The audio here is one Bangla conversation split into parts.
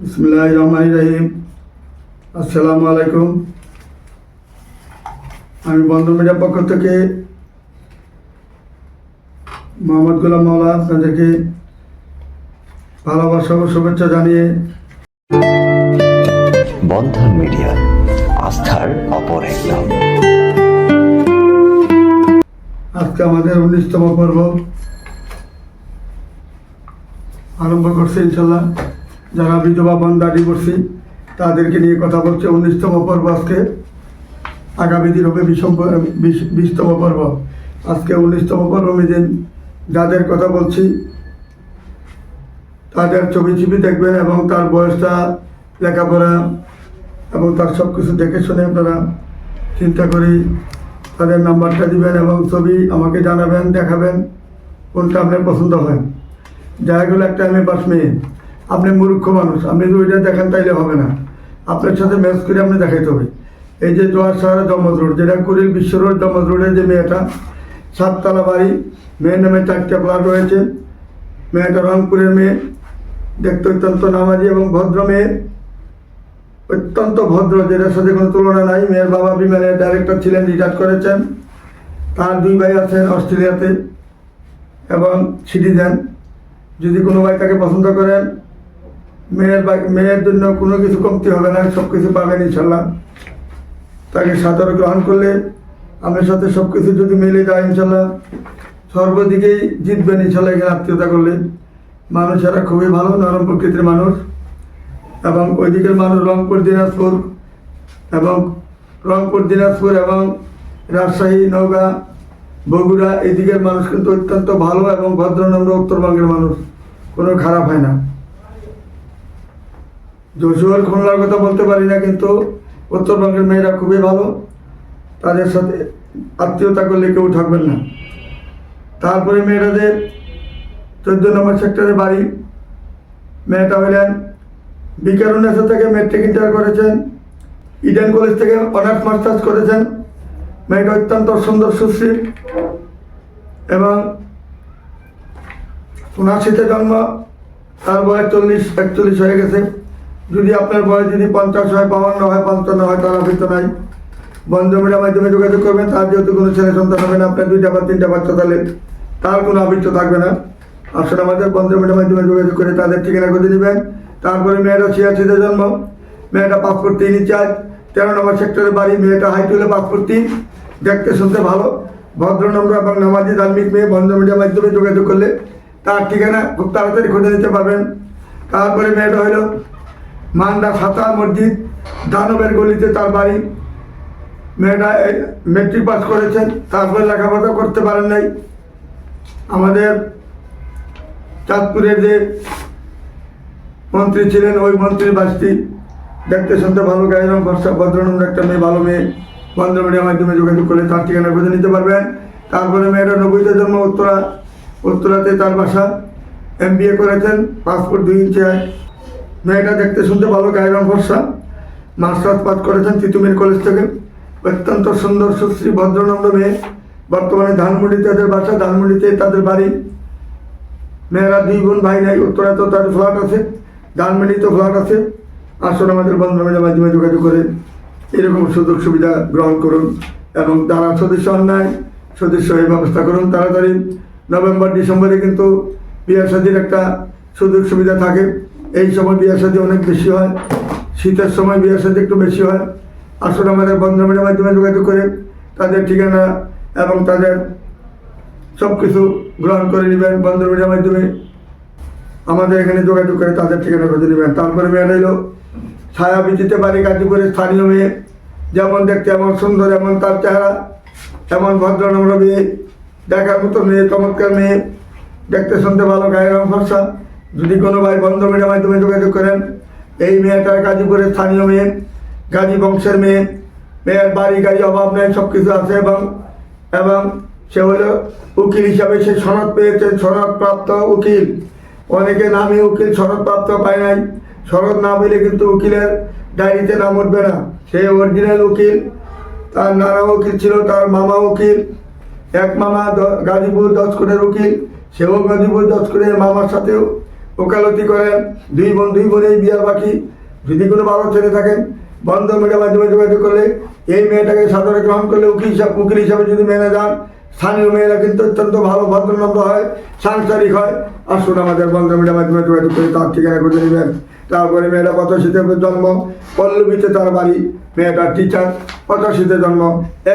বিসমুল্লাহ রহমান রহিম। আসসালামু আলাইকুম। আমি বন্ধু মিডিয়ার পক্ষ থেকে মোহাম্মদ গোলাম মাওলা আপনাদেরকে ভালোবাসা ও শুভেচ্ছা জানিয়ে বন্ধন মিডিয়া আস্থার অপর এক নাম। আজকে আমাদের উনিশতম পর্ব। আরম্ভ করছে ইনশাল্লাহ। যারা বিধবা বোন দাঁড়ি করছি তাদেরকে নিয়ে কথা বলছে। উনিশতম পর্ব আজকে। আগামী দিন হবে বিশম বিশ- বিশতম পর্ব। আজকে উনিশতম পর্ব মেদিন যাদের কথা বলছি, তাদের ছবি ছবি দেখবেন এবং তার বয়সটা লেখাপড়া এবং তার সব কিছু দেখে শুনে আপনারা চিন্তা করি তাদের নাম্বারটা দিবেন এবং ছবি আমাকে জানাবেন, দেখাবেন, কোনটা আপনার পছন্দ হয়। দেখা গেলো একটা আমি পাস মেয়ে। আপনি মূর্খ মানুষ, আপনি যদি ওইটা দেখেন তাইলে হবে না। আপনার সাথে ম্যাচ করে আপনি দেখাইতে হবে। এই যে জোয়ার শহরের দমদ রোড যেটা কুড়িল বিশ্ব রোড দমদ রোডের যে মেয়েটা, সাততলা বাড়ি, মেয়ের নামে চারটে প্লাট রয়েছে। মেয়েটা রংপুরের মেয়ে, দেখতে অত্যন্ত নামাজি এবং ভদ্র মেয়ে। অত্যন্ত ভদ্র, যেটার সাথে কোনো তুলনা নাই। মেয়ের বাবা বিমানের ডাইরেক্টর ছিলেন রিটায়ার করেছেন। তার দুই ভাই আছেন অস্ট্রেলিয়াতে এবং সিটিজেন। যদি কোনো ভাই তাকে পছন্দ করেন মেয়ের মেয়ের জন্য কোনো কিছু কমতি হবে না, সব কিছু পাবেন ইনশাল্লাহ। তাকে সাদর গ্রহণ করলে আমার সাথে সব কিছু যদি মিলে যায় ইনশাল্লাহ, সর্বদিকেই জিতবেন ইনশাল্লাহ এখানে আত্মীয়তা করলে। মানুষেরা খুবই ভালো, নরম প্রকৃতির মানুষ। এবং ওইদিকের মানুষ রংপুর, দিনাজপুর এবং রংপুর, দিনাজপুর এবং রাজশাহী, নওগাঁ, বগুড়া, এদিকের মানুষ কিন্তু অত্যন্ত ভালো এবং ভদ্রনম্র উত্তরবঙ্গের মানুষ। কোনো খারাপ হয় না। যশোর খুলনার কথা বলতে পারি না, কিন্তু উত্তরবঙ্গের মেয়েরা খুবই ভালো। তাদের সাথে আত্মীয়তা করলে কেউ থাকবেন না। তারপরে মেয়েরাদের চোদ্দ নম্বর সেক্টরে বাড়ি। মেয়েটা হলেন বিকারুন্নেসা থেকে মেট্রিক ইন্টার করেছেন, ইডেন কলেজ থেকে অনার্স মাস্টার্স করেছেন। মেয়েটা অত্যন্ত সুন্দর সুশ্রী এবং উনাশিতে জন্ম, তার বয়স চল্লিশ, একচল্লিশ হয়ে গেছে। যদি আপনার বয়স যদি পঞ্চাশ হয়, বাউন্ন হয়, পঞ্চান্ন হয়, তার অভিজ্ঞ নাই। বন্ধুমিটার মাধ্যমে যোগাযোগ করবেন, তার যেহেতু কোনো ছেলে সন্তান হবে না, আপনার দুইটা বা তিনটা বাচ্চা তাহলে তার কোনো আবৃত্ত থাকবে না। আসলে আমাদের বন্ধুমিটার মাধ্যমে যোগাযোগ করে তাদের ঠিকানা করে নেবেন। তারপরে মেয়েটা ছিয়াশিতে জন্ম। মেয়েটা পাসপোর্ট তিন চার তেরো নম্বর সেক্টরে বাড়ি, মেয়েটা হাইটুলে পাসপোর্ট তিন। দেখতে শুনতে ভালো ভদ্রনম্র এবং নামাজি ধার্মিক মেয়ে। বন্ধ মিডিয়ার মাধ্যমে যোগাযোগ করলে তার ঠিকানা খুব তাড়াতাড়ি খুঁজে নিতে পারবেন। তারপরে মেয়েটা হলো মান্ডা সাতা মসজিদ, দানবের গলিতে তার বাড়ি। মেয়েটা মেট্রিক পাস করেছেন, তারপরে লেখাপড়া করতে পারেন নাই। আমাদের চাঁদপুরের যে মন্ত্রী ছিলেন, ওই মন্ত্রীর বাসটি দেখতে শুনতে ভালো, গায়ের রং ভরসা ভদ্রনম্র একটা মেয়ে, ভালো মেয়ে। বন্ধ মিডিয়ার মাধ্যমে যোগাযোগ করলে তার ঠিকানা খুঁজে নিতে পারবেন। তারপরে মেয়েটা নব্বইতে জন্ম, উত্তরা, উত্তরাতে তার বাসা। এম করেছেন, পাসপোর্ট দুই ইঞ্চি মেয়েটা দেখতে শুনতে ভালো, গায়ের রং ভরসা মাস্টার্স পাস করেছেন তিতুমির কলেজ থেকে। অত্যন্ত সুন্দর, সুশ্রী, ভদ্রনম্র মেয়ে। বর্তমানে ধানমন্ডি তাদের বাসা, ধানমন্ডিতে তাদের বাড়ি। মেয়েরা দুই বোন, ভাই নাই, উত্তরা তো তার ফ্ল্যাট আছে ডানমেনিতে ফ্ল্যাট আছে। আসলে আমাদের বন্ধুবান্ধবের মাধ্যমে যোগাযোগ করে এরকম সুযোগ সুবিধা গ্রহণ করুন এবং তারা সদস্য অন্যায়, সদস্য হয়ে ব্যবস্থা করুন তাড়াতাড়ি। নভেম্বর, ডিসেম্বরে কিন্তু বিয়ে শাদির একটা সুযোগ সুবিধা থাকে। এই সময় বিয়ে সাথে অনেক বেশি হয়, শীতের সময় বিয়ে শাদী একটু বেশি হয়। আসলে আমাদের বন্ধুবান্ধবের মাধ্যমে যোগাযোগ করে তাদের ঠিকানা এবং তাদের সব কিছু গ্রহণ করে নেবেন। বন্ধ মিডিয়ার মাধ্যমে আমাদের এখানে যোগাযোগ করে তাদের ঠিকানা খুঁজে নেবেন। তারপরে মেয়ে রইল ছায়া বিচিতে বাড়ি গাজীপুরের স্থানীয় মেয়ে। যেমন দেখতে এমন সুন্দর, এমন তার চেহারা, এমন ভদ্রনম্র মেয়ে। দেখার মতো মেয়ে, চমৎকার মেয়ে। দেখতে শুনতে ভালো, গায়ের রং ফর্সা। যদি কোনো ভাই বন্ধ মিডিয়ার মাধ্যমে যোগাযোগ করেন, এই মেয়েটা গাজীপুরের স্থানীয় মেয়ে, গাজী বংশের মেয়ে, মেয়ের বাড়ি গাড়ি অভাব নেই সব কিছু আছে এবং এবং সে হলো উকিল হিসাবে সে সনদ পেয়েছে, সনদপ্রাপ্ত উকিল। অনেকে নামে উকিল, সনদপ্রাপ্ত পায় নাই। সনদ না পেলে কিন্তু উকিলের ডায়েরিতে নাম উঠবে না। সে অরিজিনাল উকিল, তার নানা উকিল ছিল, তার মামা উকিল, এক মামা গাজীপুর দশ কোটের উকিল, সেও গাজীপুর দশ কোটের মামার সাথেও ওকালতি করেন। দুই বোন দুই বোনেই বিয়ার বাকি। যদি কোনো ভালো ছেলে থাকেন, বন্ধ মেয়েটা মাধ্যমে যোগাযোগ করলে এই মেয়েটাকে সাদরে গ্রহণ করলে উকিল হিসাব উকিল হিসাবে যদি মেনে যান, স্থানীয় মেয়েরা কিন্তু অত্যন্ত ভালো ভদ্রনম্র হয়, সাংসারিক হয়। আর আসুন আমাদের বন্ধ মেয়েটা মাধ্যমে যোগাযোগ করে তার ঠিকানা খুঁজে নেবেন। তারপরে মেয়েটা পঁচাশিতে জন্ম, পল্লবীতে তার বাড়ি। মেয়েটার টিচার পঁচাশিতে জন্ম।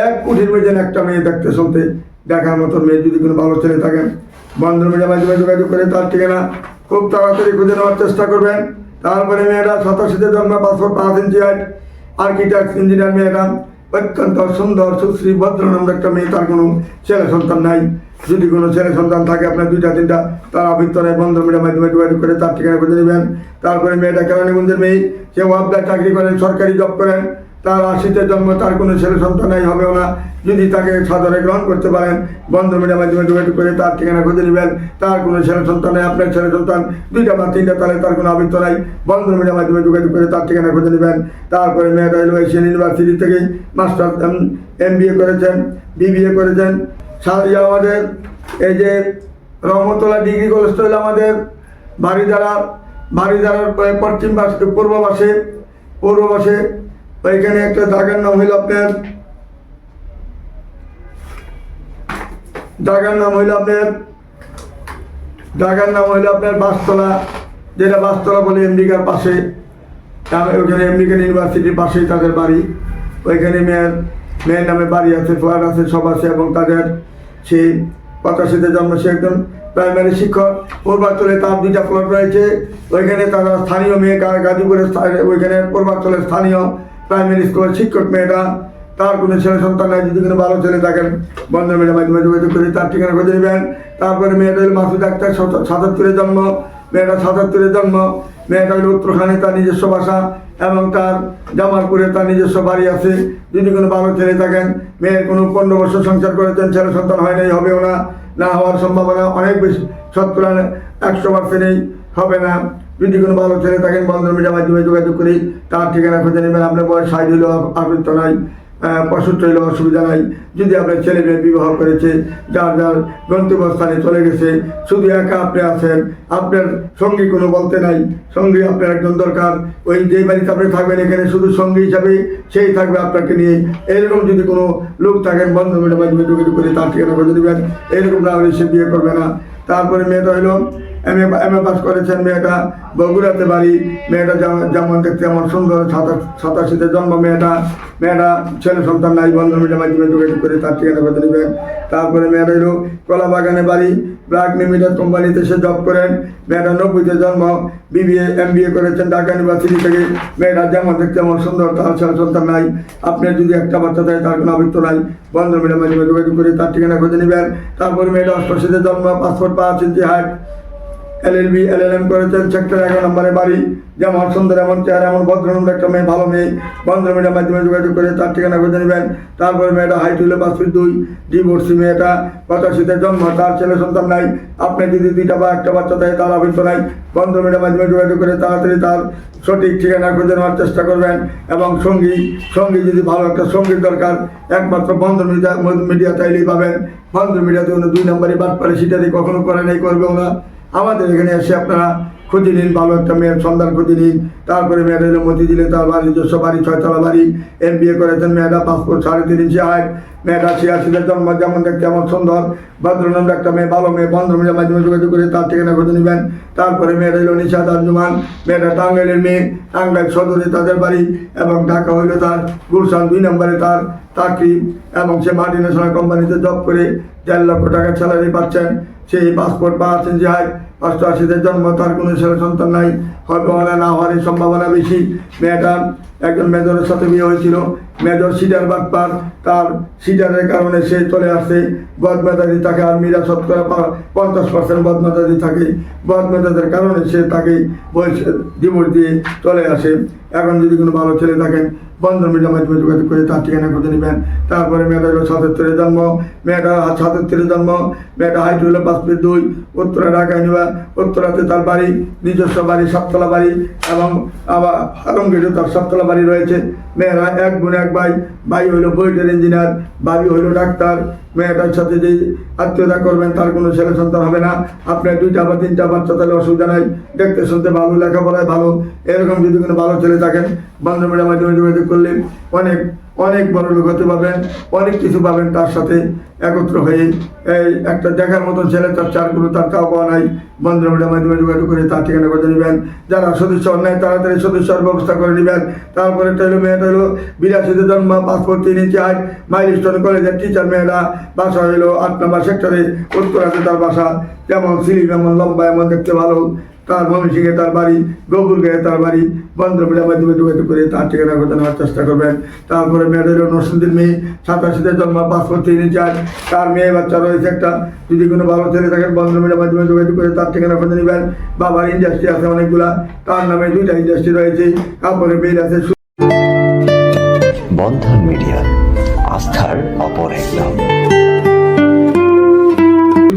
এক কুঠির মেয়েছেন একটা মেয়ে দেখতে শুনতে দেখার মতো মেয়ে যদি কোনো ভালো ছেলে থাকেন, বন্ধ মেয়েটা মাধ্যমে যোগাযোগ করে তার ঠিকানা খুব তাড়াতাড়ি খুঁজে নেওয়ার চেষ্টা করবেন। তারপরে মেয়েরা সাতাশিতে জন্ম পাসপোর্ট পাঁচ ইঞ্চি হাইট আর্কিটেক্ট ইঞ্জিনিয়ার মেয়েরা। অত্যন্ত সুন্দর, সুশ্রী, ভদ্রনম্র একটা মেয়ে, তার কোনো ছেলে সন্তান নাই। যদি কোনো ছেলে সন্তান থাকে, আপনার দুইটা, তিনটা, তার ভিতরে বন্ধ মিডিয়ার মাধ্যমে যোগাযোগ করে তার ঠিকানা খুঁজে নেবেন। তারপরে মেয়েটা কেরানীগঞ্জের মেয়ে, সে ওয়াবদার চাকরি করেন সরকারি জব করেন। তার আশিতে জন্ম তার কোনো ছেলে সন্তান নাই, হবেও না। যদি তাকে সাদরে গ্রহণ করতে পারেন বন্ধ মিডিয়ার মাধ্যমে যোগাযোগ করে তার ঠিকানা খুঁজে নেবেন। তার কোনো ছেলে সন্তান নেই, আপনার ছেলে সন্তান, দুইটা বা তিনটা তাহলে তার কোনো আবৃত্ত নাই। বন্ধ মিডিয়ার মাধ্যমে যোগাযোগ করে তার ঠিকানা খুঁজে নেবেন। তারপরে মেয়েটা এলো এশিয়ান ইউনিভার্সিটি থেকে মাস্টার এম বি এ করেছেন, বিবিএ করেছেন। আমাদের, এই যে রহমতুল্লাহ ডিগ্রি কলেজটা হলো আমাদের বাড়িদারা বাড়িদারার পশ্চিম পাশে, পূর্ব পাশে, পূর্ব ওইখানে একটা জায়গার নাম হইল আপনার জায়গার নাম হইল আপনার জায়গার নাম হইল আপনার বাসতলা, যেটা বাসতলা বলে আমেরিকার পাশে। ওখানে আমেরিকান ইউনিভার্সিটির পাশেই তাদের বাড়ি। ওইখানে মেয়ের মেয়ের নামে বাড়ি আছে, ফ্ল্যাট আছে, সব আছে, এবং তাদের সেই পঁচাশিতে জন্ম, সে একজন প্রাইমারি শিক্ষক। পূর্বাঞ্চলে তার দুইটা প্লট রয়েছে। ওইখানে তারা স্থানীয় মেয়ে গাজীপুরের ওইখানে পূর্বাঞ্চলের স্থানীয় প্রাইমারি স্কুলের শিক্ষক মেয়েটা তার কোনো ছেলে সন্তান নাই, যদি কোনো ভালো ছেলে থাকেন, বন্ধ মেয়ের মাধ্যমে যোগাযোগ করে তার ঠিকানা খুঁজে নেবেন। তারপরে মেয়েটা হলো মাসুদ সত- সাতাত্তরের জন্ম। মেয়েটা সাতাত্তরের জন্ম। মেয়েটা হলো উত্তরখানে তার নিজস্ব বাসা এবং তার জামালপুরে তার নিজস্ব বাড়ি আছে। যদি কোনো ভালো ছেলে থাকেন, মেয়ের কোনো পনেরো বছর সংসার করেছেন, ছেলে সন্তান হয় নাই, হবেও না। না হওয়ার সম্ভাবনা অনেক বেশি। সত্তর একশো পার্সেন্টই হবে না। যদি কোনো ভালো ছেলে থাকেন বন্ধন মিডিয়ার মাধ্যমে যোগাযোগ করি তার ঠিকানা খুঁজে নেবেন। আপনার বয়স ষাট হইলেও আবৃত্ত নাই পঁয়ষট্টি হইলেও অসুবিধা নাই। যদি আপনার ছেলে মেয়ে বিবাহ করেছে, যার যার গন্তব্যস্থানে চলে গেছে, শুধু একা আপনি আছেন, আপনার সঙ্গী কোনো বলতে নাই, সঙ্গী আপনার একজন দরকার, ওই যে বাড়িতে আপনি থাকবেন এখানে শুধু সঙ্গী হিসাবে সেই থাকবে আপনাকে নিয়ে। এরকম যদি কোনো লোক থাকেন বন্ধ মিডিয়ার মাধ্যমে যোগাযোগ করে তার ঠিকানা খুঁজে নেবেন। এরকম না হলে সে বিয়ে করবে না। তারপরে মেয়েটা হইল এম এ পাস করেছেন মেয়েটা। বগুড়াতে বাড়ি। মেয়েটা যেমন- দেখতে আমার সুন্দর, সাতাশ, সাতাশিতে জন্ম মেয়েটা। মেয়েটা ছেলে সন্তান নাই বন্ধন মিডিয়ার মাধ্যমে যোগাযোগ করে তার ঠিকানা কথা নেবেন তারপরে মেয়েটা হইল কলা বাগানে বাড়ি। ব্ল্যাক লিমিটেড কোম্পানিতে সে জব করেন। মেয়েটা নব্বইতে জন্ম বিবিএ এম বি এ করেছেন ঢাকা ইউনিভার্সিটি থেকে। মেয়েটা যেমন দেখতে আমার সুন্দর, তার ছেলে সন্তান নাই। আপনার যদি একটা বাচ্চা থাকে তার কোনো আবৃত্ত নাই। বন্ধন মিডিয়ার মাধ্যমে যোগাযোগ করে তার ঠিকানা খুঁজে নেবেন। তারপরে মেয়েটা অষ্টশীতে জন্ম, পাসপোর্ট পাঁচ ইঞ্চি হাইট এলএলবি, এলএলএম করেছেন সেক্টর এগারো নম্বরে বাড়ি যেমন সুন্দর এমন চেহারা, এমন ভদ্রনম্র একটা মেয়ে, ভালো মেয়ে। মিডিয়ার মাধ্যমে যোগাযোগ করে তার ঠিকানা খুঁজে নেবেন। তারপরে মেয়েটা হাইট হইল পাঁচ ফিট দুই ডিভোর্সি মেয়েটা, পঁচাশিতে জন্ম, তার ছেলে সন্তান নাই। আপনি যদি দুইটা বা একটা বাচ্চা থাকে তার আবৃত্ত নাই। মিডিয়ার মাধ্যমে যোগাযোগ করে তাড়াতাড়ি তার সঠিক ঠিকানা খুঁজে নেওয়ার চেষ্টা করবেন। এবং সঙ্গী সঙ্গী যদি ভালো একটা সঙ্গীর দরকার, একমাত্র বন্ধ মিডিয়া মিডিয়া চাইলেই পাবেন। বন্ধ মিডিয়াতে দুই নম্বরই বাদ পারে সেটাতে কখনো করে নাই, করবেও না। আমাদের এখানে এসে আপনারা খুঁজে নিন ভালো একটা মেয়ের সন্ধান খুঁজে নিন তারপরে মেয়েটা এলো মতিঝিলে তার বাড়ি, নিজস্ব বাড়ি, ছয়তলা বাড়ি এম বি এ করেছেন, মেয়েটা পাসপোর্ট সাড়ে তিন ইঞ্চি হাইট মেয়েটা ছিয়াশিতে জন্ম, যেমন দেখতে এমন সুন্দর ভদ্রনন্দ একটা মেয়ে, ভালো মেয়ে বন্ধ মেয়ের মাধ্যমে যোগাযোগ করে তার ঠিকানা খুঁজে নেবেন। তারপরে মেয়েটা এলো নিশাদ আঞ্জুমান, মেয়েটা টাঙ্গাইলের মেয়ে, টাঙ্গাইল সদরে তাদের বাড়ি, এবং ঢাকা হইল তার গুলশান দুই নম্বরে তার চাকরি, এবং সে মাল্টি ন্যাশনাল কোম্পানিতে জব করে দেড় লক্ষ টাকা স্যালারি পাচ্ছেন। সেই পাসপোর্ট বা আছেন যে হয় অষ্টআশিতে জন্ম, তার কোনো ছেলে সন্তান নাই, হবে না হওয়ার সম্ভাবনা বেশি। মেয়েটা একজন মেজরের সাথে বিয়ে হয়েছিল। মেজর সিটার বাটপার তার সিটারের কারণে সে চলে আসে। বদমেজাজি তাকে আর্মিরা শতকরা পা- পঞ্চাশ পার্সেন্ট বদমেজাজি থাকে। বদমেজাজের কারণে সে তাকে ডিভোর্স দিয়ে চলে আসে। এখন যদি কোনো ভালো ছেলে থাকেন, বন্ধন মিডিয়ার মাধ্যমে যোগাযোগ করে তার ঠিকানা খুঁজে নেবেন। তারপরে মেয়েটা হলো সাতাত্তরের জন্ম। মেয়েটা সাতাত্তরের জন্ম। মেয়েটা হাইট হলো পাঁচ ফিট দুই। উত্তরা ঢাকায় নেওয়া উত্তরাতে তার বাড়ি, নিজস্ব বাড়ি, সাততলা বাড়ি এবং আবার আলমগীরে তার সাততলা বাড়ি রয়েছে। মেয়েরা এক বোন, এক ভাই। ভাই হইল বইটের ইঞ্জিনিয়ার ভাবি হইল ডাক্তার। মেয়েটার সাথে যে আত্মীয়তা করবেন, তার কোনো ছেলে সন্তান হবে না। আপনার দুইটা বা তিনটা বাচ্চা, তাহলে অসুবিধা নাই। দেখতে শুনতে ভালো, লেখাপড়ায় ভালো। এরকম যদি কোনো ভালো ছেলে থাকেন বান্ধবীরা মাধ্যমে যোগাযোগ করলে অনেক অনেক বড় লোক হতে পারবেন, অনেক কিছু পাবেন তার সাথে একত্র হয়ে। এই একটা দেখার মতন ছেলে, তার চার কোনো তার কাউ পাওয়া নাই বান্ধবীর মাধ্যমে যোগাযোগ করে তার ঠিকানা করে নেবেন। যারা সদস্য অন্যায়, তাড়াতাড়ি সদস্যর ব্যবস্থা করে নেবেন। তারপরে হলো মেয়েটা হলো বিরাশিতে জন্ম, পাসপোর্ট তিন চার মাইল স্টোন কলেজের টিচার মেয়েরা বাসা হইল আট নম্বর সেক্টরে উত্তরাতে তার বাসা, যেমন সিলিম এমন লম্বা এমন দেখতে ভালো। তার ময়মনসিংহে তার বাড়ি গোপুরগাঁয়ে তার বাড়ি বন্ধুমিলার মাধ্যমে যোগাযোগ করে তার ঠিকানা কথা নেওয়ার চেষ্টা করবেন। তারপরে মেয়েদের নরসিংদীর মেয়ে সাতাশিতে জন্ম পাসপোর্ট তিন চার তার মেয়ে বাচ্চা রয়েছে একটা। যদি কোনো ভালো ছেলে থাকেন বন্ধুমিলার মাধ্যমে যোগাযোগ করে তার ঠিকানা কথা নেবেন। বাবার ইন্ডাস্ট্রি আছে অনেকগুলা তার নামে দুইটা ইন্ডাস্ট্রি রয়েছে কাপড়ের বেল আছে বন্ধন মিডিয়া আস্থার অপর এক নাম।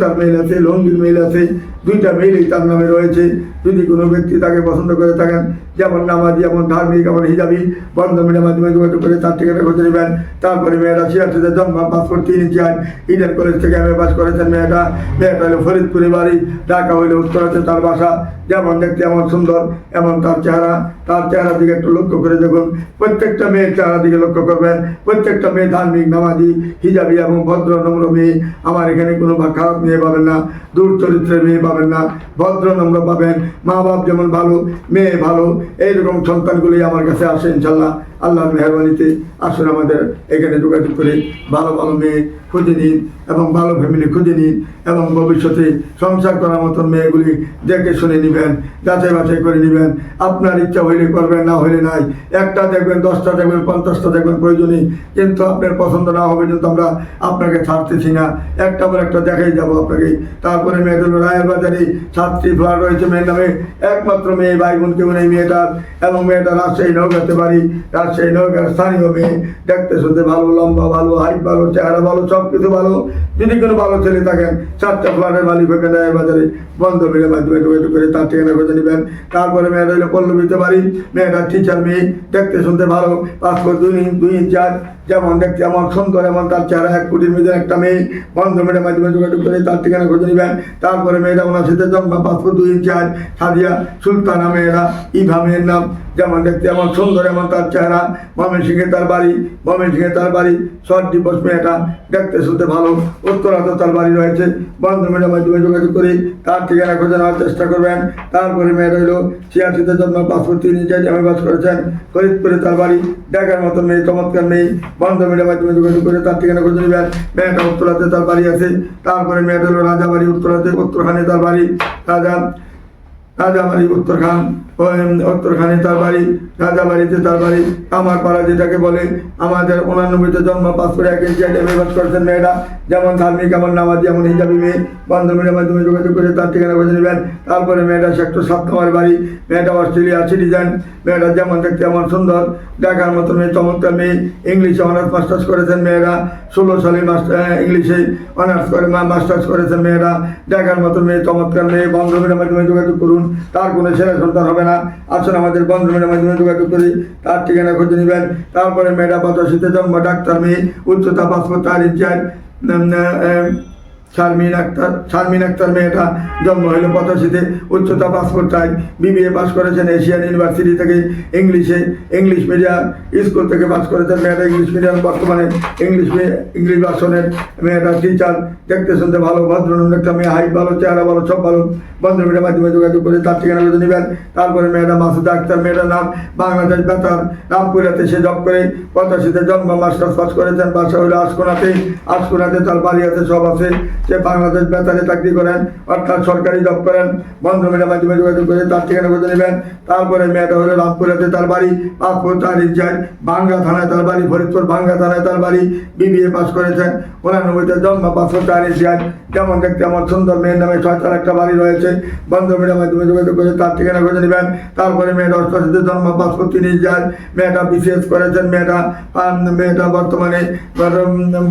তার মেইল আছে লঙ্গির মেইল আছে দুইটা মেইলই তার নামে রয়েছে। যদি কোনো ব্যক্তি তাকে পছন্দ করে থাকেন, যেমন নামাজি, যেমন ধার্মিক, যেমন হিজাবি বন্ধ মাধ্যমে যোগাযোগ করে তার ঠিকানা খুঁজে নেবেন। তারপরে মেয়েরা সিয়ার্সিতে জন্ম, পাসপোর্ট তিন চার ইন্ডিয়ান কলেজ থেকে এম এ পাস করেছেন মেয়েটা। মেয়েটা হলো ফরিদপুরে বাড়ি, ঢাকা হইলে উত্তরাতে তার বাসা। যেমন দেখতে এমন সুন্দর, এমন তার চেহারা। তার চেহারা দিকে একটু লক্ষ্য করে দেখুন। প্রত্যেকটা মেয়ের চেহারা দিকে লক্ষ্য করবেন। প্রত্যেকটা মেয়ে ধার্মিক, নামাজি, হিজাবি এবং ভদ্র, নম্র মেয়ে। আমার এখানে কোনো বা খারাপ মেয়ে পাবেন না, দূর চরিত্রের মেয়ে পাবেন না। ভদ্র, নম্র পাবেন। মা বাপ যেমন ভালো, মেয়ে ভালো, এইরকম সন্তানগুলি আমার কাছে আসে ইনশাল্লাহ। আল্লাহর মেহরবানিতে আসুন আমাদের এখানে যোগাযোগ করে ভালো ভালো মেয়ে খুঁজে নিন এবং ভালো ফ্যামিলি খুঁজে নিন এবং ভবিষ্যতে সংসার করার মতন মেয়েগুলি দেখে শুনে নেবেন, যাচাই বাছাই করে নেবেন। আপনার ইচ্ছা হইলে করবেন, না হইলে নাই। একটা দেখবেন, দশটা দেখবেন, পঞ্চাশটা দেখবেন প্রয়োজনে কিন্তু আপনার পছন্দ না হবে কিন্তু আমরা আপনাকে ছাড়তেছি না। একটা পর একটা দেখাই যাব আপনাকে। তারপরে মেয়েদের রায়ের বাজারে ছাত্রী ফ্ল্যাট রয়েছে মেয়ের নামে। একমাত্র মেয়ে ভাই বোন কেউ নেই মেয়েটার। এবং মেয়েটা রাজশাহী নৌকাতে পারি রাজশাহী নৌকার স্থানীয় মেয়ে। দেখতে শুনতে ভালো, লম্বা, ভালো, হাইট, ভালো, চেহারা ভালো, সব কিছু ভালো। যদি কোনো ভালো ছেলে থাকেন, চারটা ফ্ল্যাটের মালিক হয়ে রায়ের বাজারে বন্ধ মেয়ের মাধ্যমে যোগাযোগ করে তার ঠিকানা খুঁজে নেবেন। তারপরে মেয়েটা হলো পল্লবীতে পারি মেয়েটা টিচার মেয়ে। দেখতে শুনতে ভালো। পাসপোর্ট দুই দুই ইঞ্চ চার যেমন দেখতে এমন সুন্দর, এমন তার চেহারা, এক কোটির মধ্যে একটা মেয়ে। বন্ধ মেয়ের মাধ্যমে যোগাযোগ করে তার ঠিকানা খুঁজে নেবেন। তারপরে মেয়েটা ওনার সাথে জন্ম পাসপোর্ট দুই ইঞ্চ চার সাদিয়া সুলতানা মেয়েরা, ইভা মেয়ের নাম। যেমন দেখতে এমন সুন্দর, এমন তার চেহারা। মমেন সিংহে তার বাড়ি মমেন সিংহে তার বাড়ি। শর্ট ডিপোস মেয়েটা। দেখতে শুনতে ভালো। উত্তরাতে তার বাড়ি রয়েছে। বন্ধু মেয়ের মাধ্যমে যোগাযোগ করে। তার ঠিকানা খুঁজে নেওয়ার চেষ্টা করবেন। তারপরে মেয়েটা হলো ছিয়াশিতে জন্ম পাসপোর্ট তিন বাস করেছেন। ফরিদপুরে তার বাড়ি। দেখার মতো মেয়ে চমৎকার মেয়ে বন্ধ মেয়ের মাধ্যমে যোগাযোগ করে তার ঠিকানা খুঁজে নেবেন। মেয়েটা উত্তরাতে তার বাড়ি আছে। তারপরে মেয়েটা হলো রাজাবাড়ি উত্তরাতে, উত্তরখানে তার বাড়ি। রাজা রাজাবাড়ি, উত্তরখান উত্তরখানে তার বাড়ি, রাজাবাড়িতে তার বাড়ি। আমার পাড়া যেটাকে বলে, আমাদের উনানব্বইতে জন্ম পাস করে এক ইঞ্চি বাস করেছেন মেয়েরা। যেমন ধার্মিক এমন নামাজ যেমন হিজাবি মেয়ে। বান্ধবীর মাধ্যমে যোগাযোগ করে তার ঠিকানা খুঁজে নেবেন। তারপরে মেয়েটা সেক্টর সাত নম্বর বাড়ি। মেয়েটা অস্ট্রেলিয়া সিটিজেন। মেয়েটা যেমন দেখতে এমন সুন্দর। দেখার মতো মেয়ে, চমৎকার মেয়ে। ইংলিশে অনার্স মাস্টার্স করেছেন মেয়েরা। ষোলো সালে মাস্টার ইংলিশে অনার্স করে মাস্টার্স করেছেন মেয়েরা। দেখার মতো মেয়ে, চমৎকার মেয়ে। বন্ধুমের মাধ্যমে যোগাযোগ করুন। তার কোনো ছেলে সন্তান হবে না। আসুন আমাদের বন্ধুমের মাধ্যমে যোগাযোগ করি। তার ঠিকানা খুঁজে নেবেন। তারপরে মেয়েটা বাতাসিতে জন্ম ডাক্তার মেয়ে উচ্চতা পাসপোর্ট চার ইঞ্চার শারমিন আক্তার শারমিন আক্তার মেয়েটা জন্ম হলো পঁচাশিতে, উচ্চতা পাসপোর্ট চাই বিবিএ পাস করেছেন এশিয়ান ইউনিভার্সিটি থেকে ইংলিশে, ইংলিশ মিডিয়াম স্কুল থেকে পাস করেছেন মেয়েটা ইংলিশ মিডিয়াম, বর্তমানে ইংলিশ ইংলিশ ভার্সনের মেয়েটা টিচার দেখতে শুনতে ভালো, ভদ্রনন্দ একটা মেয়ে হাইট ভালো, চেহারা ভালো, সব ভালো। বন্ধু মিডিয়ার মাধ্যমে যোগাযোগ করে তার ঠিকানা খুঁজে নেবেন, তারপরে মেয়েটা মাসুদা আক্তার, মেয়েটার নাম বাংলাদেশ বেতার, রামপুরাতে সে জব করে, পঁচাশিতে জন্ম মাস্টার্স পাস করেছেন, বাসা হলো আশকোনাতে আশকোনাতে তার বাড়ি আছে, সব আছে। সে বাংলাদেশ বেতারে চাকরি করেন, অর্থাৎ সরকারি জব করেন, বন্ধু মিডিয়ার মাধ্যমে যোগাযোগ করে তার ঠিকানা খুঁজে নেবেন। তারপরে মেয়েটা হলো রামপুরাতে তার বাড়ি পাসপোর্ট চার ইঞ্চার বাংলা থানায় তার বাড়ি, ফরিদপুর বাংলা থানায় তার বাড়ি বিবিএ পাস করেছেন। উনানব্বইতে জন্ম পাসপোর্ট চার ইঞ্চার যেমন দেখতে আমার সুন্দর মেয়ের নামে ছয় চার একটা বাড়ি রয়েছে। বন্ধু মিডিয়ার মাধ্যমে যোগাযোগ করে তার ঠিকানা খুঁজে নেবেন। তারপরে মেয়েটা অষ্টআশিতে জন্ম পাসপোর্ট তিন ইঞ্চার মেয়েটা বিশেষ করেছেন। মেয়েটা মেয়েটা বর্তমানে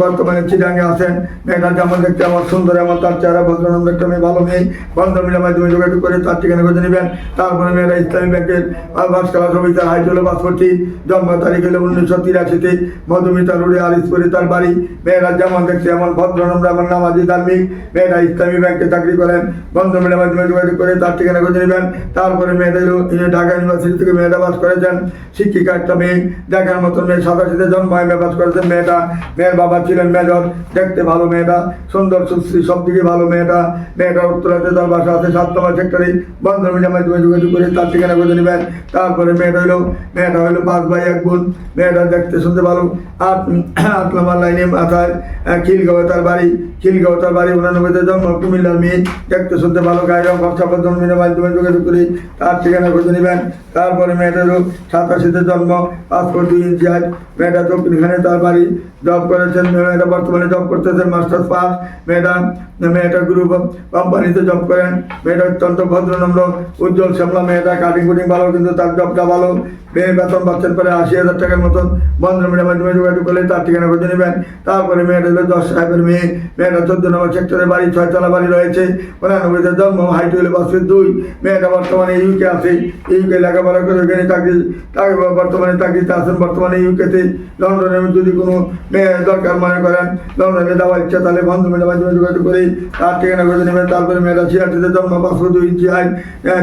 বর্তমানে চিরাঙ্গে আছেন। মেয়েটা যেমন দেখতে আমার সুন্দর এমন তার চেহারা ভদ্রনম্র একটা মেয়ে, ভালো মেয়ে। বন্ধমিলের মাধ্যমে যোগাযোগ করে তার ঠিকানা খুঁজে নেবেন। তারপরে মেয়েরা ইসলামী ব্যাংকের আবাস কালা সমিতি হাইজল পাসপোর্টটি জন্ম তারিখ হলো উনিশশো তিরাশিতে। মধুমিতা রোডে আলিসপুরে তার বাড়ি। মেয়েরা যেমন দেখতে এমন ভদ্রনম্র এমন নামাজি, ধার্মিক। মেয়েরা ইসলামী ব্যাংকে চাকরি করেন। বন্ধমিলের মাধ্যমে যোগাযোগ করে তার ঠিকানা খুঁজে নেবেন। তারপরে হলো ঢাকা ইউনিভার্সিটি থেকে মেয়েটা বাস করেছেন। শিক্ষিকা একটা মেয়ে, দেখার মতন মেয়ে সাতাশিতে জন্ম হয়, মেয়ে পাস করেছেন মেয়েটা। মেয়ের বাবা ছিলেন মেজর, দেখতে ভালো মেয়েটা, সুন্দর সুশ্রী সব দিকে ভালো মেয়েটা মেয়েটা উত্তরাতে তার বাসা আছে সাত নম্বর সেক্টরে বন্ধ মিডিয়ার মাধ্যমে যোগাযোগ করে তার ঠিকানা খুঁজে নেবেন তারপরে মেয়েটা হইল মেয়েটা হইল পাঁচ ভাই, এক বোন। মেয়েটা দেখতে শুনতে ভালো। আট আট লাইনে মাথায় খিলগাঁও তার বাড়ি। খিলগাঁও তার বাড়ি উনানব্বইতে জন্ম, কুমিল্লার মেয়ে। দেখতে শুনতে ভালো, গায়ে রং, খরচা জন্মের মাধ্যমে যোগাযোগ করে তার ঠিকানা খুঁজে নেবেন। তারপরে মেয়েটার সাতাশিতে জন্ম, পাসপোর্ট দুই ইঞ্চি আজ মেয়েটা দক্ষিণখানে তার বাড়ি। জব করেছেন, মেয়েটা বর্তমানে জব করতেছেন মাস্টার্স পাস মেয়েটা মেয়েটা গ্রুপ কোম্পানিতে জব করেন। মেয়েটা অত্যন্ত ভদ্রনম্র, উজ্জ্বল শ্যামলা মেয়েটা কাটিং কুটিং ভালো, কিন্তু তার জবটা ভালো। মেয়ে বেতন পাচ্ছেন পরে আশি হাজার টাকার মতন। বন্ধ মিডিয়ার মাধ্যমে যোগাযোগ করলে তার ঠিকানা খুঁজে নেবেন। তারপরে মেয়েটা হলো দশ সাহেবের মেয়ে। মেয়েটা চোদ্দ নম্বর সেক্টরে বাড়ি, ছয়তলা বাড়ি রয়েছে। উনানব্বইতে জন্ম হাইট হইলে বছর দুই। মেয়েটা বর্তমানে ইউকে আছে। ইউকে লেখাপড়া করে ওখানে চাকরি তাকে বর্তমানে চাকরিতে আছেন বর্তমানে ইউকেতে লন্ডনে যদি কোনো মেয়ে দরকার মনে করেন, লন্ডনে যাওয়ার ইচ্ছা, তাহলে বন্ধু মেয়ের মাধ্যমে যোগাযোগ করে, তার ঠিকানা করে নেবেন তারপরে মেয়েটা ছিয়াশিতে জন্ম পাঁচশো দুই ইঞ্চি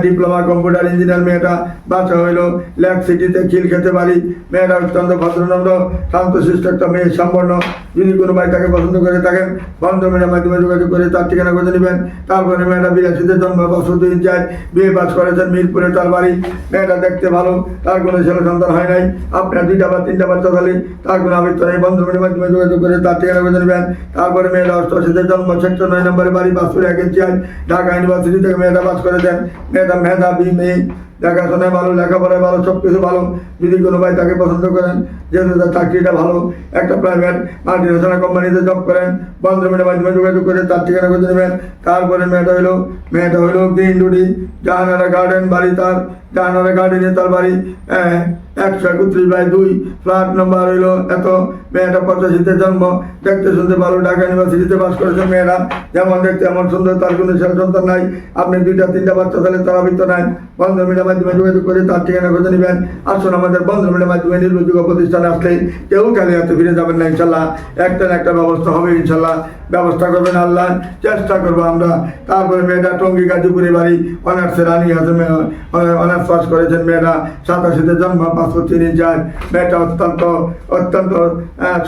ডিপ্লোমা কম্পিউটার ইঞ্জিনিয়ার মেয়েটা বাচ্চা হইল। ল্যাক সিটিতে খিল খেতে পারি। মেয়েটা অত্যন্ত ভদ্রনম্র শান্তশিষ্ট একটা মেয়ে, সম্পন্ন। যদি কোনো ভাই তাকে পছন্দ করে থাকেন বন্ধু মেয়ের মাধ্যমে যোগাযোগ করে তার ঠিকানা করে নেবেন। তারপরে মেয়েটা বিরাশিতে জন্ম পাঁচশো দুই আইন বিয়ে পাস করেছেন মিরপুরে, তার বাড়ি। মেয়েটা দেখতে ভালো, তার কোনো ছেলে সন্তান হয় নাই। আপনার দুইটা বা তিনটা বাচ্চা তাহলে তার কোনো আবৃত্ত নেই। বন্ধু মেয়ের মাধ্যমে যোগাযোগ করে তার ঠিকানা করে নেবেন। তারপরে মেয়েটা অষ্টআশিতে জন্ম, সেক্টর নয় নম্বরে বাড়ি পাঁচপুরে এক ইঞ্চি ঢাকা ইউনিভার্সিটি থেকে মেয়েটা পাস করেছেন। মেয়েটা মেধাবী মেয়ে। দেখাশোনায় ভালো লেখাপড়ায় ভালো সব কিছু ভালো। যদি কোনো ভাই তাকে পছন্দ করেন, যেহেতু তার চাকরিটা ভালো, একটা প্রাইভেট মাল্টি ন্যাশনাল কোম্পানিতে জব করেন বন্ধ মেয়ের মাধ্যমে যোগাযোগ করে তার ঠিকানা করে নেবেন। তারপরে মেয়েটা হলো মেয়েটা হলো গ্রিন ডুডি জাহানারা গার্ডেন বাড়ি তার। জাহানারা গার্ডেনে তার বাড়ি একশো একত্রিশ বাই দুই, ফ্ল্যাট নম্বর হইল এত, মেয়েটা পঁচাশিতে জন্ম, দেখতে শুনতে ভালো, ঢাকা ইউনিভার্সিটিতে পাস করেছে মেয়েরা, যেমন দেখতে এমন সুন্দর, তার কোনো ছেলে সন্তান নাই, আপনি দুইটা, তিনটা বাচ্চা তাহলে তারা ভিতর নাই বন্ধ মিডিয়ার মাধ্যমে যোগাযোগ করে তার ঠিকানা খুঁজে নেবেন। আসুন আমাদের বন্ধ মিডিয়ার মাধ্যমে নির্ভরযোগ্য প্রতিষ্ঠানে আসলে কেউ খালি হাতে ফিরে যাবেন না, ইনশাল্লাহ। একটা না একটা ব্যবস্থা হবে, ইনশাল্লাহ। ব্যবস্থা করবেন আল্লাহ, চেষ্টা করব আমরা। তারপরে মেয়েটা টঙ্গি গাজীপুরে বাড়ি, অনার্সে রানী আছে অনার্স পাস করেছেন মেয়েরা সাতাশিতে জন্ম পাঁচশো তিন যায় মেয়েটা অত্যন্ত অত্যন্ত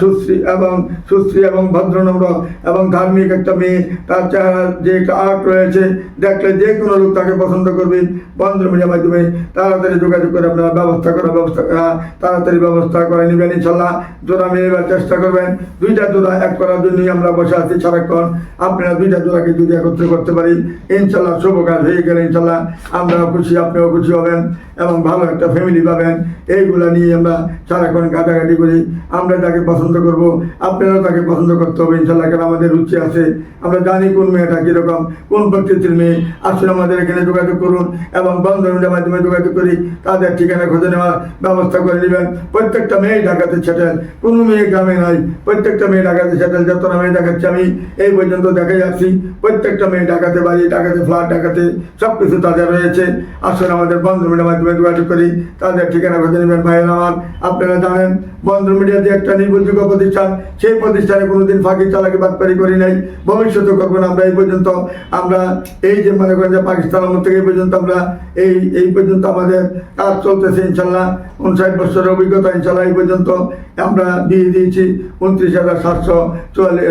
সুশ্রী এবং সুশ্রী এবং ভদ্রনম্র এবং ধার্মিক একটা মেয়ে। তার চেহারা যে একটা আর্ট রয়েছে, দেখলে যে কোনো লোক তাকে পছন্দ করবে। বন্ধ মিডিয়ার মাধ্যমে তাড়াতাড়ি যোগাযোগ করে আপনারা ব্যবস্থা করার ব্যবস্থা তাড়াতাড়ি ব্যবস্থা করে নেবেন ইনশাল্লাহ। জোড়া মেয়েবার চেষ্টা করবেন। দুইটা জোড়া এক করার জন্যই আমরা বসে আছি। সারাক্ষণ। আপনারা দুইটা জোড়াকে যদি একত্রে করতে পারি, ইনশাল্লাহ শুভ কাজ হয়ে গেলে ইনশাল্লাহ আমরাও খুশি, আপনিও খুশি হবেন এবং ভালো একটা ফ্যামিলি পাবেন। এইগুলা নিয়ে আমরা সারাক্ষণ কাটাকাটি করি। আমরা তাকে পছন্দ করব, আপনারাও তাকে পছন্দ করতে হবে ইনশাল্লাহ, কারণ আমাদের রুচি আছে। আমরা জানি কোন মেয়েটা কীরকম, কোন প্রকৃতির মেয়ে। আসলে আমাদের এখানে যোগাযোগ করুন এবং বন্ধনের মাধ্যমে যোগাযোগ করি। তাদের ঠিকানা খুঁজে নেওয়ার ব্যবস্থা করে নেবেন। প্রত্যেকটা মেয়ে ঢাকাতে সেটেল। কোনো মেয়ে গ্রামে নাই। প্রত্যেকটা মেয়ে ঢাকাতে সেটেল। যতটা মেয়ে দেখাচ্ছি আমি এই পর্যন্ত দেখে যাচ্ছি। প্রত্যেকটা মেয়ে ঢাকাতে বাড়ি ঢাকাতে ফ্ল্যাট ঢাকাতে সব কিছু তাদের রয়েছে। আসলে আমাদের বন্ধ মিডিয়ার মাধ্যমে যোগাযোগ করি। তাদের ঠিকানা খুঁজে নেবেন ভাইয়ের আমার আপনারা জানেন, বন্ধ মিডিয়া যে একটা নির্ভরযোগ্য প্রতিষ্ঠান, সেই প্রতিষ্ঠানে কোনোদিন ফাঁকি চালাকি বাটপারি করি নাই। ভবিষ্যতে করব না আমরা এই পর্যন্ত। আমরা এই যে মনে করেন যে পাকিস্তান আমল থেকে এই পর্যন্ত আমরা এই এই পর্যন্ত আমাদের কাজ চলতেছে ইনশাল্লাহ। উনষাট বছরের অভিজ্ঞতা ইনশাল্লাহ এই পর্যন্ত আমরা দিয়ে দিয়েছি। উনত্রিশ হাজার সাতশো চুয়াল্লিশ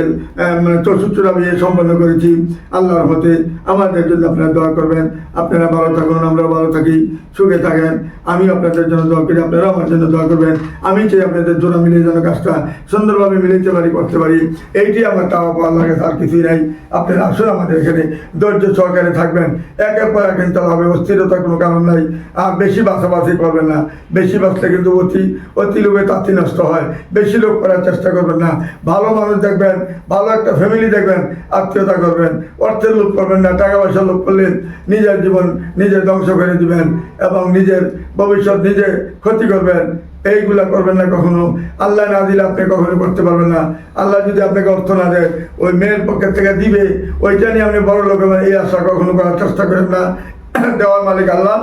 মানে চৌষট্টিটা বিয়ে সম্পন্ন করেছি। আল্লাহর মতে আমাদের জন্য আপনারা দোয়া করবেন। আপনারা ভালো থাকুন আমরা ভালো থাকি, সুখে থাকেন। আমি আপনাদের জন্য দোয়া করি আপনারা আমার জন্য দোয়া করবেন। আমি চাই আপনাদের জোড়া মিলে যেন কাজটা সুন্দরভাবে মিলিতে পারি, করতে পারি। এইটি আমার তাও পাওয়ার লাগে আর কিছুই নাই। আপনারা আসুন আমাদের এখানে। ধৈর্য সহকারে থাকবেন। একের পর এক ইনশাল হবে অস্থিরতার কোনো কারণ নাই। আর বেশি বাছাবাছি করবেন না। বেশি বাঁচলে কিন্তু অতি অতি লোভে তাঁতি নষ্ট হয়। বেশি লোক করার চেষ্টা করবেন না। ভালো মানুষ দেখবেন, ভালো একটা ফ্যামিলি দেখবেন, আত্মীয়তা করবেন, অর্থের লোভ করবেন না টাকা পয়সার লোভ করলেন নিজের জীবন নিজে ধ্বংস করে দিবেন এবং নিজের ভবিষ্যৎ নিজে ক্ষতি করবেন। এইগুলা করবেন না কখনো। আল্লাহ না দিলে আপনি কখনো করতে পারবেন না। আল্লাহ যদি আপনাকে অর্থ না দেয়, ওই মেয়ের পক্ষের থেকে দিবে। ওইটা নিয়ে আপনি বড় লোক এই আশা কখনো করার চেষ্টা করেন না। দেওয়ার মালিক আল্লাহ।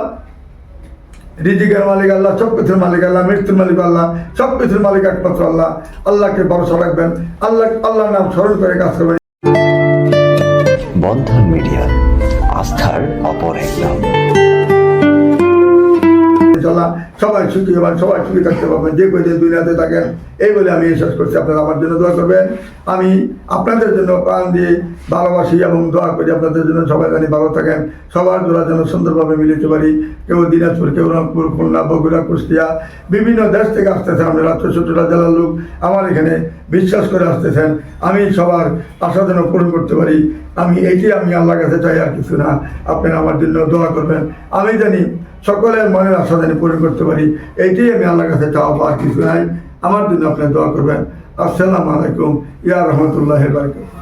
রিজিকের মালিক আল্লাহ, সব কিছুর মালিক আল্লাহ, মৃত্যুর মালিক আল্লাহ, সব কিছুর মালিক একমাত্র আল্লাহ। আল্লাহকে ভরসা রাখবেন। আল্লাহ, আল্লাহর নাম স্মরণ করে কাজ করবেন। বন্ধন মিডিয়া, আস্থার অপর এক নাম চলা সবাই সুখী হবেন সবাই সুখী থাকতে পারবেন যে কদিন দুনিয়াতে থাকেন, এই বলে আমি বিশ্বাস করছি, আপনারা আমার জন্য দোয়া করবেন। আমি আপনাদের জন্য প্রাণ দিয়ে ভালোবাসি এবং দোয়া করি, আপনাদের জন্য সবাই জানি ভালো থাকেন, সবার জোড়া যেন সুন্দরভাবে মিলিতে পারি। কেউ দিনাজপুর, কেউ রংপুর, খুলনা, বগুড়া, কুষ্টিয়া, বিভিন্ন দেশ থেকে আসতেছেন আপনারা চৌষট্টিটা জেলার লোক, আমার এখানে বিশ্বাস করে আসতেছেন, আমি সবার আশা যেন পূরণ করতে পারি। আমি এটি আমি আল্লাহর কাছে চাই আর কিছু না, আপনারা আমার জন্য দোয়া করবেন। আমি জানি সকলের মনের আশা জানি পূরণ করতে পারি। এইটাই আমি আল্লাহর কাছে চাওয়া আর কিছু নাই। আমার জন্য আপনি দোয়া করবেন। আসসালামু আলাইকুম। ইয়া রহমতুল্লাহ বারকাত